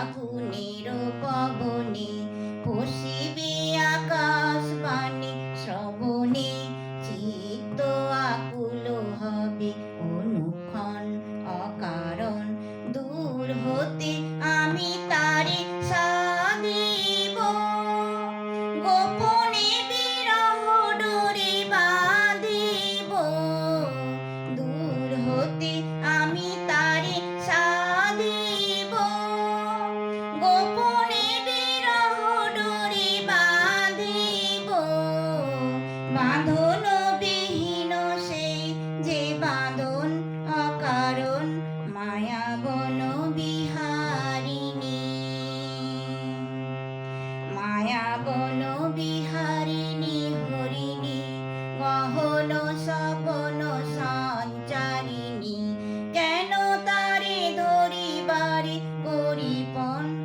当苦你 বাঁধন বিহীন সেই যে বাঁধন, অকারণ মায়া বন বিহারিণী। মায়া বন বিহারিণী, হরিণী, গহন সপন সঞ্চারিণী। কেন তারে ধরিবারে করিপন